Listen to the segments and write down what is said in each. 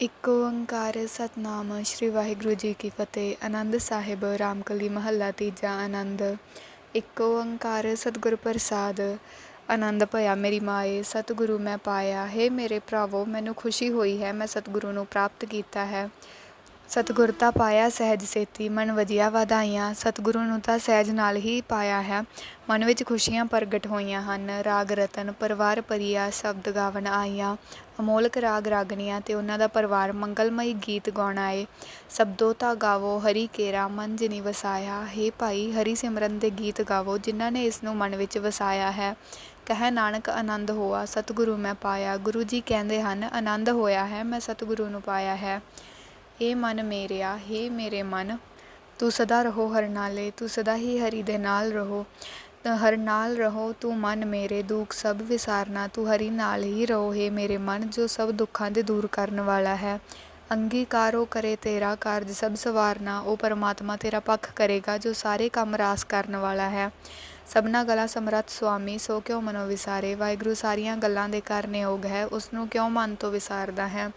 ਇੱਕ ਓੰਕਾਰ ਸਤਨਾਮ ਸ਼੍ਰੀ ਵਾਹਿਗੁਰੂ ਜੀ ਕੀ ਫਤਿਹ, ਆਨੰਦ ਸਾਹਿਬ, ਰਾਮਕਲੀ ਮਹੱਲਾ ਤੀਜਾ ਆਨੰਦ। ਇੱਕ ਓੰਕਾਰ ਸਤਿਗੁਰ ਪ੍ਰਸਾਦ, ਆਨੰਦ ਭਇਆ ਮੇਰੀ ਮਾਏ, ਸਤਿਗੁਰੂ ਮੈਂ ਪਾਇਆ। ਹੈ ਮੇਰੇ ਭਰਾਵੋ, ਮੈਨੂੰ ਖੁਸ਼ੀ ਹੋਈ ਹੈ, ਮੈਂ ਸਤਿਗੁਰੂ ਨੂੰ ਪ੍ਰਾਪਤ ਕੀਤਾ ਹੈ। ਸਤਿਗੁਰ ਤਾਂ ਪਾਇਆ ਸਹਿਜ ਸੇਤੀ, ਮਨ ਵਜਿਆ ਵਧਾਈਆਂ। ਸਤਿਗੁਰੂ ਨੂੰ ਤਾਂ ਸਹਿਜ ਨਾਲ ਹੀ ਪਾਇਆ ਹੈ। ਮਨ ਵਿੱਚ ਖੁਸ਼ੀਆਂ ਪ੍ਰਗਟ ਹੋਈਆਂ ਹਨ। ਰਾਗ ਰਤਨ, ਪਰਿਵਾਰ ਪਰੀਆ ਸ਼ਬਦ ਗਾਵਣ ਆਈਆਂ। ਅਮੋਲਕ ਰਾਗ ਰਾਗਣੀਆਂ ਤੇ ਉਹਨਾਂ ਦਾ ਪਰਿਵਾਰ ਮੰਗਲਮਈ ਗੀਤ ਗਾਉਣ ਆਏ। ਸਬਦੋ ਤਾਂ ਗਾਵੋ, ਹਰੀ ਕੇਰਾ, ਮਨ ਜਿਨੀ ਵਸਾਇਆ। ਹੇ ਭਾਈ, ਹਰੀ ਸਿਮਰਨ ਦੇ ਗੀਤ ਗਾਵੋ, ਜਿਨ੍ਹਾਂ ਨੇ ਇਸ ਨੂੰ ਮਨ ਵਿੱਚ ਵਸਾਇਆ ਹੈ। ਕਹੈ ਨਾਨਕ, ਆਨੰਦ ਹੋਆ, ਸਤਿਗੁਰੂ ਮੈਂ ਪਾਇਆ। ਗੁਰੂ ਜੀ ਕਹਿੰਦੇ ਹਨ, ਆਨੰਦ ਹੋਇਆ ਹੈ, ਮੈਂ ਸਤਿਗੁਰੂ ਨੂੰ ਪਾਇਆ ਹੈ। ਏ ਮਨ ਮੇਰਿਆ, ਹੇ ਮੇਰੇ ਮਨ। ਤੂੰ ਸਦਾ ਰਹੋ ਹਰ ਨਾਲੇ ਤੂੰ ਸਦਾ ਹੀ ਹਰੀ ਦੇ ਨਾਲ ਰਹੋ। ਹਰ ਨਾਲ ਰਹੋ, ਤੂੰ ਮਨ ਮੇਰੇ, ਦੁੱਖ ਸਭ ਵਿਸਾਰਨਾ। ਤੂੰ ਹਰੀ ਨਾਲ ਹੀ ਰਹੋ, ਹੇ ਮੇਰੇ ਮਨ, ਜੋ ਸਭ ਦੁੱਖਾਂ ਦੇ ਦੂਰ ਕਰਨ ਵਾਲਾ ਹੈ। ਅੰਗੀਕਾਰੋ ਕਰੇ ਤੇਰਾ ਕਾਰਜ, ਸਭ ਸਵਾਰਨਾ। ਉਹ ਪਰਮਾਤਮਾ ਤੇਰਾ ਪੱਖ ਕਰੇਗਾ, ਜੋ ਸਾਰੇ ਕੰਮ ਰਾਸ ਕਰਨ ਵਾਲਾ ਹੈ। ਸਭਨਾ ਗਲਾ ਸਮਰੱਥ ਸੁਆਮੀ, ਸੋ ਕਿਉ ਮਨੋ ਵਿਸਾਰੇ ਵਾਹਿਗੁਰੂ ਸਾਰੀਆਂ ਗੱਲਾਂ ਦੇ ਕਰਨਯੋਗ ਹੈ ਉਸ ਨੂੰ ਕਿਉਂ ਮਨ ਤੋਂ ਵਿਸਾਰਦਾ ਹੈ?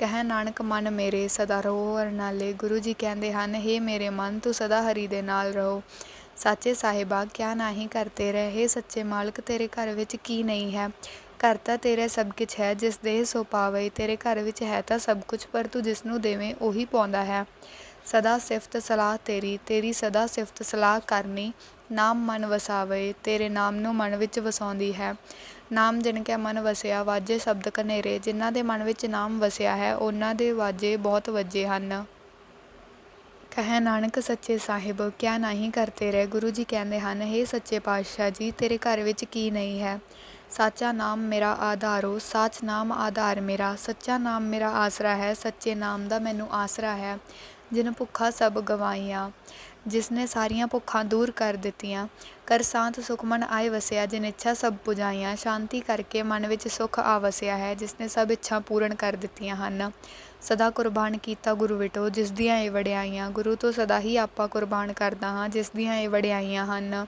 ਕਹਿ, ਨਾਨਕ, ਮਨ ਮੇਰੇ ਸਦਾ ਰਹੋ, ਅਰਨਾਲੇ ਗੁਰੂ ਜੀ ਕਹਿੰਦੇ ਹਨ, ਹੇ ਮੇਰੇ ਮਨ, ਤੂੰ ਸਦਾ ਹਰੀ ਦੇ ਨਾਲ ਰਹੋ। ਸਾਚੇ ਸਾਹਿਬਾ, ਕਿਆ ਨਾਹੀ ਕਰਤੇ ਰਹੇ ਸੱਚੇ ਮਾਲਕ, ਤੇਰੇ ਘਰ ਵਿੱਚ ਕੀ ਨਹੀਂ ਹੈ? ਘਰ ਤਾਂ ਤੇਰਾ ਸਭ ਕੁਝ ਹੈ, ਜਿਸ ਦੇ ਸੋ ਪਾਵੇ, ਤੇਰੇ ਘਰ ਵਿੱਚ ਹੈ ਤਾਂ ਸਭ ਕੁਝ ਪਰ ਤੂੰ ਜਿਸ ਨੂੰ ਦੇਵੇਂ, ਉਹੀ ਪਾਉਂਦਾ ਹੈ। ਸਦਾ ਸਿਫਤ ਸਲਾਹ ਤੇਰੀ ਤੇਰੀ ਸਦਾ ਸਿਫਤ ਸਲਾਹ ਕਰਨੀ। ਨਾਮ ਮਨ ਵਸਾਵੇ, ਤੇਰੇ ਨਾਮ ਨੂੰ ਮਨ ਵਿੱਚ ਵਸਾਉਂਦੀ ਹੈ। ਨਾਮ ਜਿਨ ਕੇ ਮਨ ਵਸਿਆ, ਵਾਜੇ ਸ਼ਬਦ ਕਨੇਰੇ ਜਿਨ੍ਹਾਂ ਦੇ ਮਨ ਵਿੱਚ ਨਾਮ ਵਸਿਆ ਹੈ, ਉਹਨਾਂ ਦੇ ਵਾਜੇ ਬਹੁਤ ਵੱਜੇ ਹਨ। ਕਹੈ ਨਾਨਕ ਸੱਚੇ ਸਾਹਿਬ, ਕਿਆ ਨਹੀਂ ਕਰਤੇ ਰਹੇ? ਗੁਰੂ ਜੀ ਕਹਿੰਦੇ ਹਨ हे ਸੱਚੇ ਪਾਤਸ਼ਾਹ ਜੀ, ਤੇਰੇ ਘਰ ਵਿੱਚ ਕੀ ਨਹੀਂ ਹੈ? ਸਾਚਾ ਨਾਮ ਮੇਰਾ ਆਧਾਰੋ, ਸਾਚ ਨਾਮ ਆਧਾਰ ਮੇਰਾ। ਸੱਚਾ ਨਾਮ ਮੇਰਾ ਆਸਰਾ ਹੈ, ਸੱਚੇ ਨਾਮ ਦਾ ਮੈਨੂੰ ਆਸਰਾ ਹੈ। ਜਿਨ ਭੁੱਖਾ ਸਭ ਗਵਾਈਆਂ ਜਿਸਨੇ ਸਾਰੀਆਂ ਭੁੱਖਾਂ ਦੂਰ ਕਰ ਦਿੱਤੀਆਂ। ਕਰ ਸਾਂਤ ਸੁਖ ਮਨ ਆਏ ਵਸਿਆ, ਜਿਨ ਇੱਛਾ ਸਭ ਪੁਜਾਈਆਂ। ਸ਼ਾਂਤੀ ਕਰਕੇ ਮਨ ਵਿੱਚ ਸੁਖ ਆ ਵਸਿਆ ਹੈ, ਜਿਸਨੇ ਸਭ ਇੱਛਾ ਪੂਰਨ ਕਰ ਦਿੱਤੀਆਂ ਹਨ। ਸਦਾ ਕੁਰਬਾਨ ਕੀਤਾ ਗੁਰੂ ਵਿਟੋ, ਜਿਸ ਦੀਆਂ ਇਹ ਵਡਿਆਈਆਂ। ਗੁਰੂ ਤੋਂ ਸਦਾ ਹੀ ਆਪਾ ਕੁਰਬਾਨ ਕਰਦਾ ਹਾਂ, ਜਿਸ ਦੀਆਂ ਇਹ ਵਡਿਆਈਆਂ ਹਨ।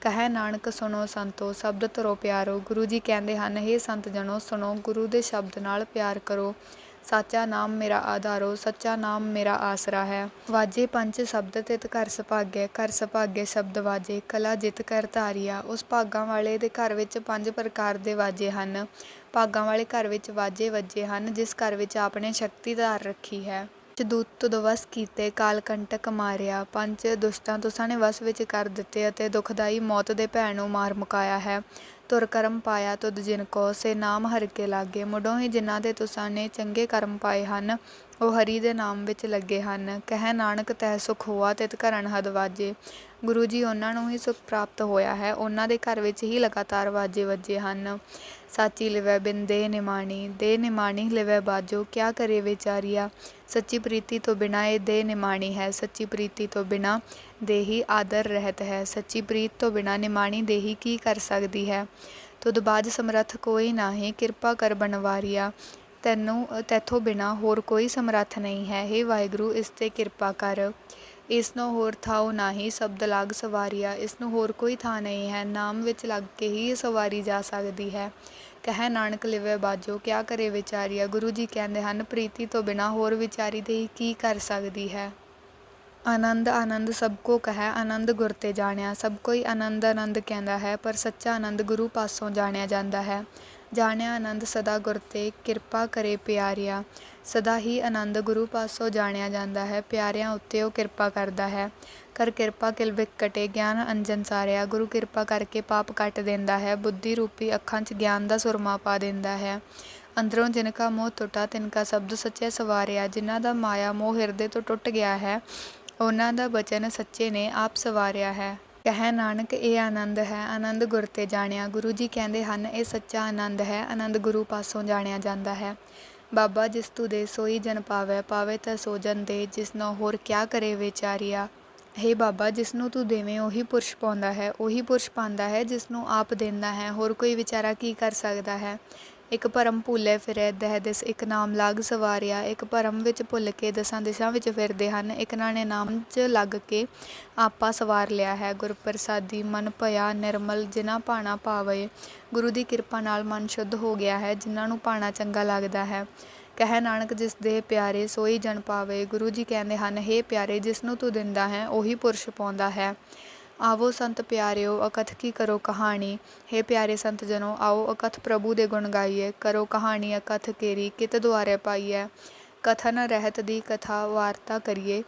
ਕਹੈ ਨਾਨਕ, ਸੁਣੋ ਸੰਤੋ, ਸ਼ਬਦ ਧਰੋ ਪਿਆਰੋ। ਗੁਰੂ ਜੀ ਕਹਿੰਦੇ ਹਨ हे ਸੰਤ ਜਣੋ ਸੁਣੋ। ਗੁਰੂ ਦੇ ਸ਼ਬਦ ਨਾਲ ਪਿਆਰ ਕਰੋ। ਸਾਚਾ ਨਾਮ ਮੇਰਾ ਆਧਾਰੋ, ਸੱਚਾ ਨਾਮ ਮੇਰਾ ਆਸਰਾ ਹੈ। ਵਾਜੇ ਪੰਚ ਸ਼ਬਦ ਤਿਤ ਘਰ ਸੁਭਾਗੈ ਘਰ ਸੁਭਾਗੈ ਸ਼ਬਦ ਵਾਜੇ, ਕਲਾ ਜਿਤ ਕਰ ਧਾਰੀਆ। ਉਸ ਭਾਗਾਂ ਵਾਲੇ ਦੇ ਘਰ ਵਿੱਚ ਪੰਜ ਪ੍ਰਕਾਰ ਦੇ ਵਾਜੇ ਹਨ। ਭਾਗਾਂ ਵਾਲੇ ਘਰ ਵਿੱਚ ਵਾਜੇ ਵੱਜੇ ਹਨ, ਜਿਸ ਘਰ ਵਿੱਚ ਆਪਣੇ ਸ਼ਕਤੀ ਧਾਰ ਰੱਖੀ ਹੈ। ਦੂਤ ਤੁਧ ਕੀਤੇ ਕਾਲਕੰਟਕ ਮਾਰਿਆ। ਪੰਜ ਦੁਸ਼ਟਾਂ ਤੁਸਾਂ ਨੇ ਵਸ ਵਿੱਚ ਕਰ ਦਿੱਤੇ ਅਤੇ ਦੁਖਦਾਈ ਮੌਤ ਦੇ ਭੈ ਨੂੰ ਮਾਰ ਮੁਕਾਇਆ ਹੈ। ਤੁਰ ਕਰਮ ਪਾਇਆ ਤੁਧ ਜਿਨ ਕੋ, ਸੇ ਨਾਮ ਹਰ ਕੇ ਲਾਗੇ। ਮੁਡੋਂ ਹੀ ਜਿਨ੍ਹਾਂ ਦੇ ਤੁਸਾਂ ਨੇ ਚੰਗੇ ਕਰਮ ਪਾਏ ਹਨ, ਉਹ ਹਰੀ ਦੇ ਨਾਮ ਵਿੱਚ ਲੱਗੇ ਹਨ। ਕਹਿ, ਨਾਨਕ ਤੈ ਸੁਖ ਹੋਆ, ਤਿਤ ਘਰਨ ਹਦ ਵਾਜੇ। ਗੁਰੂ ਜੀ ਉਹਨਾਂ ਨੂੰ ਹੀ ਸੁਖ ਪ੍ਰਾਪਤ ਹੋਇਆ ਹੈ। ਉਹਨਾਂ ਦੇ ਘਰ ਵਿੱਚ ਹੀ ਲਗਾਤਾਰ ਵਾਜੇ ਵੱਜੇ ਹਨ। ਸਾਚੀ ਲਿਵੈ ਬਿਨ ਦੇ ਨਿਮਾਣੀ ਦੇ ਨਿਮਾਣੀ ਲਿਵੈ ਬਾਜੋ, ਕਿਆ ਕਰੇ ਵਿਚਾਰੀਆ? ਸੱਚੀ ਪ੍ਰੀਤੀ ਤੋਂ ਬਿਨਾ ਇਹ ਦੇ ਨਿਮਾਣੀ ਹੈ, ਸੱਚੀ ਪ੍ਰੀਤੀ ਤੋਂ ਬਿਨਾ ਦੇਹੀ ਆਦਰ ਰਹਿਤ ਹੈ, ਸੱਚੀ ਪ੍ਰੀਤ ਤੋਂ ਬਿਨਾ ਨਿਮਾਣੀ ਦੇਹੀ ਕੀ ਕਰ ਸਕਦੀ ਹੈ? ਤੁਧ ਬਾਜ ਸਮਰੱਥ ਕੋਈ ਨਾਹੀ, ਕਿਰਪਾ ਕਰ ਬਨਵਾਰੀਆ, ਤੈਨੂੰ, ਤੈਥੋਂ ਬਿਨਾ ਹੋਰ ਕੋਈ ਸਮਰੱਥ ਨਹੀਂ ਹੈ हे ਵਾਹਿਗੁਰੂ, ਇਸ ਤੇ ਕਿਰਪਾ ਕਰ। ਇਸ ਨੂੰ ਹੋਰ ਥਾਉ ਨਾਹੀ ਸ਼ਬਦ ਲਾਗ ਸਵਾਰੀਆ, ਇਸ ਨੂੰ ਹੋਰ ਕੋਈ ਥਾਂ ਨਹੀਂ ਹੈ, ਨਾਮ ਵਿੱਚ ਲੱਗ ਕੇ ਹੀ ਸਵਾਰੀ ਜਾ ਸਕਦੀ ਹੈ। ਕਹਿ ਨਾਨਕ ਲਿਵੇ ਬਾਜੋ, ਕਿਆ ਕਰੇ ਵਿਚਾਰੀਆ? ਗੁਰੂ ਜੀ ਕਹਿੰਦੇ ਹਨ, ਪ੍ਰੀਤੀ ਤੋਂ ਬਿਨਾ ਹੋਰ ਵਿਚਾਰੀ ਦੇ ਕੀ ਕਰ ਸਕਦੀ ਹੈ? ਆਨੰਦ ਆਨੰਦ ਸਭ ਕੋ ਕਹੈ, ਆਨੰਦ ਗੁਰ ਤੇ ਜਾਣਿਆ। ਸਭ ਕੋਈ ਆਨੰਦ ਆਨੰਦ ਕਹਿੰਦਾ ਹੈ, ਪਰ ਸੱਚਾ ਆਨੰਦ ਗੁਰੂ ਪਾਸੋਂ ਜਾਣਿਆ ਜਾਂਦਾ ਹੈ। ਜਾਣਿਆ ਆਨੰਦ ਸਦਾ ਗੁਰ ਤੇ ਕਿਰਪਾ ਕਰੇ ਪਿਆਰਿਆ। ਸਦਾ ਹੀ ਆਨੰਦ ਗੁਰੂ ਪਾਸੋਂ ਜਾਣਿਆ ਜਾਂਦਾ ਹੈ, ਪਿਆਰਿਆਂ ਉੱਤੇ ਉਹ ਕਿਰਪਾ ਕਰਦਾ ਹੈ। ਕਰ ਕਿਰਪਾ ਕਿਲ ਵਿਕ ਕਟੇ ਗਿਆਨ ਅੰਜਨ ਸਾਰਿਆ, ਗੁਰੂ ਕਿਰਪਾ ਕਰਕੇ ਪਾਪ ਕੱਟ ਦਿੰਦਾ ਹੈ, ਬੁੱਧੀ ਰੂਪੀ ਅੱਖਾਂ 'ਚ ਗਿਆਨ ਦਾ ਸੁਰਮਾ ਪਾ ਦਿੰਦਾ ਹੈ। ਅੰਦਰੋਂ ਜਿਨਕਾ ਮੋਹ ਟੁੱਟਾ ਤਿਨਕਾ ਸ਼ਬਦ ਸੱਚੇ ਸਵਾਰਿਆ, ਜਿਨ੍ਹਾਂ ਦਾ ਮਾਇਆ ਮੋਹ ਹਿਰਦੇ ਤੋਂ ਟੁੱਟ ਗਿਆ ਹੈ, ਉਹਨਾਂ ਦਾ ਬਚਨ ਸੱਚੇ ਨੇ ਆਪ ਸਵਾਰਿਆ ਹੈ। ਕਹਿ ਨਾਨਕ, ਇਹ ਆਨੰਦ ਹੈ, ਆਨੰਦ ਗੁਰ ਤੇ ਜਾਣਿਆ। ਗੁਰੂ ਜੀ ਕਹਿੰਦੇ ਹਨ, ਇਹ ਸੱਚਾ ਆਨੰਦ ਹੈ, ਆਨੰਦ ਗੁਰੂ ਪਾਸੋਂ ਜਾਣਿਆ ਜਾਂਦਾ ਹੈ। ਬਾਬਾ ਜਿਸ ਤੂੰ ਦੇ ਸੋਈ ਜਨ ਪਾਵੈ ਪਾਵੈ ਤਾਂ ਸੋ ਜਨ ਦੇ, ਜਿਸ ਨੂੰ ਹੋਰ ਕਿਆ ਕਰੇ ਵਿਚਾਰੀਆ। ਹੇ ਬਾਬਾ, ਜਿਸ ਨੂੰ ਤੂੰ ਦੇਵੇਂ, ਉਹੀ ਪੁਰਸ਼ ਪਾਉਂਦਾ ਹੈ, ਉਹੀ ਪੁਰਸ਼ ਪਾਉਂਦਾ ਹੈ, ਜਿਸ ਨੂੰ ਆਪ ਦਿੰਦਾ ਹੈ, ਹੋਰ ਕੋਈ ਵਿਚਾਰਾ ਕੀ ਕਰ ਸਕਦਾ ਹੈ? ਇੱਕ ਭਰਮ ਭੁੱਲੇ ਫਿਰੈ, ਦਹਿ ਦਿਸ ਇੱਕ ਨਾਮ ਲਾਗ ਸਵਾਰਿਆ। ਇੱਕ ਭਰਮ ਵਿੱਚ ਭੁੱਲ ਕੇ ਦਸਾਂ ਦਿਸ਼ਾਂ ਵਿੱਚ ਫਿਰਦੇ ਹਨ। ਇੱਕ ਨੇ ਨਾਮ 'ਚ ਲੱਗ ਕੇ ਆਪਾ ਸਵਾਰ ਲਿਆ ਹੈ। ਗੁਰ ਪ੍ਰਸਾਦੀ ਮਨ ਭਇਆ ਨਿਰਮਲ, ਜਿਨ੍ਹਾਂ ਭਾਣਾ ਪਾਵੇ, ਗੁਰੂ ਦੀ ਕਿਰਪਾ ਨਾਲ ਮਨ ਸ਼ੁੱਧ ਹੋ ਗਿਆ ਹੈ, ਜਿਨ੍ਹਾਂ ਨੂੰ ਭਾਣਾ ਚੰਗਾ ਲੱਗਦਾ ਹੈ। ਕਹੈ ਨਾਨਕ, ਜਿਸ ਦੇ ਪਿਆਰੇ ਸੋਈ ਜਨ ਪਾਵੇ, ਗੁਰੂ ਜੀ ਕਹਿੰਦੇ ਹਨ, ਹੇ ਪਿਆਰੇ, ਜਿਸ ਨੂੰ ਤੂੰ ਦਿੰਦਾ ਹੈ, ਉਹੀ ਪੁਰਸ਼ ਪਾਉਂਦਾ ਹੈ। ਆਵੋ ਸੰਤ ਪਿਆਰਿਓ, ਅਕਥ ਕੀ ਕਰੋ ਕਹਾਣੀ। ਹੇ ਪਿਆਰੇ ਸੰਤ ਜਨੋ, ਆਓ ਅਕਥ ਪ੍ਰਭੂ ਦੇ ਗੁਣ ਗਾਈਏ। ਕਰੋ ਕਹਾਣੀ ਅਕਥ ਕੇਰੀ, ਕਿਤ ਦੁਆਰੇ ਪਾਈਐ। ਕਥਨ ਰਹਿਤ ਦੀ ਕਥਾ ਵਾਰਤਾ ਕਰੀਏ।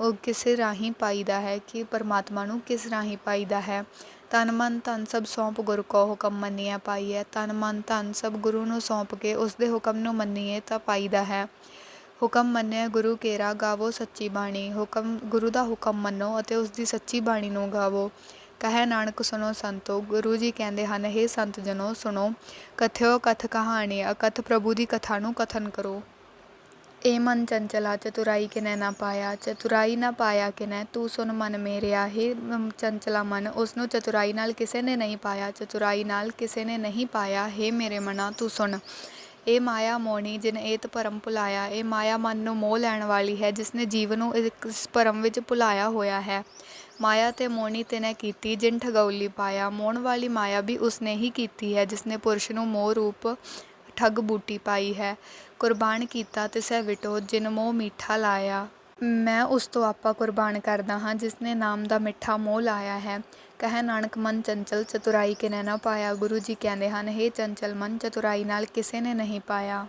ਉਹ ਕਿਸ ਰਾਹੀਂ ਪਾਈਦਾ ਹੈ? ਕਿ ਪਰਮਾਤਮਾ ਨੂੰ ਕਿਸ ਰਾਹੀਂ ਪਾਈਦਾ ਹੈ? ਤਨ ਮਨ ਧਨ ਸਭ ਸੌਂਪ ਗੁਰੂ ਕੋ ਹੁਕਮ ਮੰਨਿਆ ਪਾਈਐ। ਤਨ ਮਨ ਧਨ ਸਭ ਗੁਰੂ ਨੂੰ ਸੌਂਪ ਕੇ ਉਸ ਦੇ ਹੁਕਮ ਨੂੰ ਮੰਨੀਏ ਤਾਂ ਪਾਈਦਾ ਹੈ। ਹੁਕਮ ਮੰਨਿਆ ਗੁਰੂ ਕੇਰਾ ਗਾਵੋ ਸੱਚੀ ਬਾਣੀ। ਹੁਕਮ, ਗੁਰੂ ਦਾ ਹੁਕਮ ਮੰਨੋ ਅਤੇ ਉਸ ਦੀ ਸੱਚੀ ਬਾਣੀ ਨੂੰ ਗਾਵੋ। ਕਹੈ ਨਾਨਕ ਸੁਨੋ ਸੰਤੋ। ਗੁਰੂ ਜੀ ਕਹਿੰਦੇ ਹਨ, ਹੇ ਸੰਤ ਜਨੋ, ਸੁਣੋ। ਕਥਿਓ ਕਥ ਕਹਾਣੀ, ਅਕਥ ਪ੍ਰਭੂ ਦੀ ਕਥਾ ਨੂੰ ਕਥਨ ਕਰੋ। ਏ ਮਨ ਚੰਚਲਾ, ਚਤੁਰਾਈ ਕਿਨੈ ਨਾ ਪਾਇਆ, ਚਤੁਰਾਈ ਨਾ ਪਾਇਆ ਕਿਨੈ, ਤੂੰ ਸੁਨ ਮਨ ਮੇਰਿਆ। ਹੇ ਚੰਚਲਾ ਮਨ ਉਸ ਨੂੰ ਚਤੁਰਾਈ ਨਾਲ ਕਿਸੇ ਨੇ ਨਹੀਂ ਪਾਇਆ, ਚਤੁਰਾਈ ਨਾਲ ਕਿਸੇ ਨੇ ਨਹੀਂ ਪਾਇਆ। ਹੇ ਮੇਰੇ ਮਨਾ, ਤੂੰ ਸੁਣ। ਇਹ ਮਾਇਆ ਮੋਣੀ ਜਿਨ ਏਤ ਭਰਮ ਭੁਲਾਇਆ, ਇਹ ਮਾਇਆ ਮਨ ਨੂੰ ਮੋਹ ਲੈਣ ਵਾਲੀ ਹੈ ਜਿਸ ਨੇ ਜੀਵ ਨੂੰ ਇਸ ਭਰਮ ਵਿੱਚ ਭੁਲਾਇਆ ਹੋਇਆ ਹੈ। ਮਾਇਆ ਤੇ ਮੋਣੀ ਤਿਨੇ ਕੀਤੀ, ਜਿਨ ਠਗੌਲੀ ਪਾਇਆ। ਮੋਣ ਵਾਲੀ ਮਾਇਆ ਵੀ ਉਸਨੇ ਹੀ ਕੀਤੀ ਹੈ, ਜਿਸਨੇ ਪੁਰਸ਼ ਨੂੰ ਮੋਹ ਰੂਪ ਠੱਗ ਬੂਟੀ ਪਾਈ ਹੈ। ਕੁਰਬਾਨ ਕੀਤਾ ਤਿਸੈ ਵਿਟੋ, ਜਿਨ ਮੋਹ ਮੀਠਾ ਲਾਇਆ। ਮੈਂ ਉਸ ਤੋਂ ਆਪਾ ਕੁਰਬਾਨ ਕਰਦਾ ਹਾਂ, ਜਿਸ ਨੇ ਨਾਮ ਦਾ ਮਿੱਠਾ ਮੋਹ ਲਾਇਆ ਹੈ। ਕਹੈ ਨਾਨਕ, ਮਨ ਚੰਚਲ ਚਤੁਰਾਈ ਕਿਨੈ ਨਾ ਪਾਇਆ। ਗੁਰੂ ਜੀ ਕਹਿੰਦੇ ਹਨ, ਹੇ ਚੰਚਲ, ਮਨ ਚਤੁਰਾਈ ਨਾਲ ਕਿਸੇ ਨੇ ਨਹੀਂ ਪਾਇਆ।